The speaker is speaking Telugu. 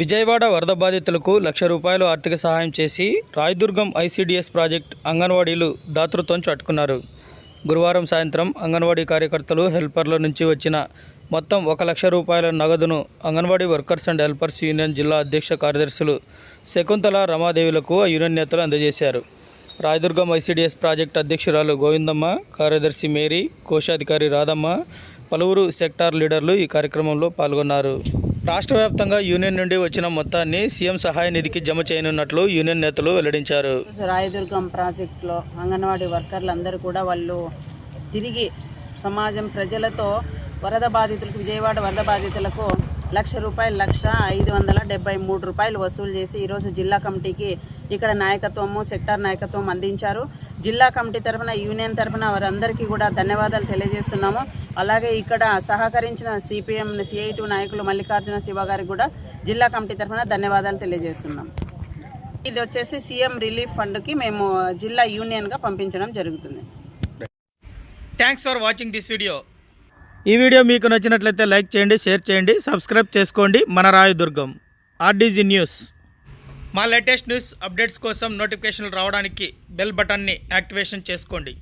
విజయవాడ వరద బాధితులకు లక్ష రూపాయలు ఆర్థిక సహాయం చేసి రాయదుర్గం ఐసీడీఎస్ ప్రాజెక్ట్ అంగన్వాడీలు దాతృత్వం చాటుకున్నారు. గురువారం సాయంత్రం అంగన్వాడీ కార్యకర్తలు హెల్పర్ల నుంచి వచ్చిన మొత్తం ఒక లక్ష రూపాయల నగదును Anganwadi workers and helpers union జిల్లా అధ్యక్ష కార్యదర్శులు శకుంతల రమాదేవులకు ఆ యూనియన్ నేతలు అందజేశారు. రాయదుర్గం ఐసీడీఎస్ ప్రాజెక్ట్ అధ్యక్షురాలు గోవిందమ్మ కార్యదర్శి మేరీ కోశాధికారి రాధమ్మ పలువురు సెక్టార్ లీడర్లు ఈ కార్యక్రమంలో పాల్గొన్నారు. రాష్ట్ర వ్యాప్తంగా యూనియన్ నుండి వచ్చిన మొత్తాన్ని సీఎం సహాయ నిధికి జమ చేయనున్నట్లు యూనియన్ నేతలు వెల్లడించారు. రాయదుర్గం ప్రాజెక్టులో అంగన్వాడీ వర్కర్లు అందరూ కూడా వాళ్ళు తిరిగి సమాజం ప్రజలతో వరద బాధితులకు విజయవాడ వరద బాధితులకు లక్ష రూపాయలు లక్ష ఐదు వందల డెబ్బై మూడు రూపాయలు వసూలు చేసి ఈరోజు జిల్లా కమిటీకి ఇక్కడ నాయకత్వము సెక్టార్ నాయకత్వం అందించారు. జిల్లా కమిటీ తరఫున యూనియన్ తరఫున వారందరికీ కూడా ధన్యవాదాలు తెలియజేస్తున్నాము. అలాగే ఇక్కడ సహకరించిన సిపిఎం సిఐటి నాయకులు మల్లికార్జున శివ గారికి కూడా జిల్లా కమిటీ తరఫున ధన్యవాదాలు తెలియజేస్తున్నాం. ఇది వచ్చేసి సీఎం రిలీఫ్ ఫండ్కి మేము జిల్లా యూనియన్గా పంపించడం జరుగుతుంది. Thanks for watching this video ఈ వీడియో మీకు నచ్చినట్లయితే లైక్ చేయండి షేర్ చేయండి సబ్స్క్రైబ్ చేసుకోండి. మన రాయదుర్గం ఆర్డీజీ న్యూస్ మా లేటెస్ట్ న్యూస్ అప్డేట్స్ కోసం నోటిఫికేషన్లు రావడానికి బెల్ బటన్ని యాక్టివేషన్ చేసుకోండి.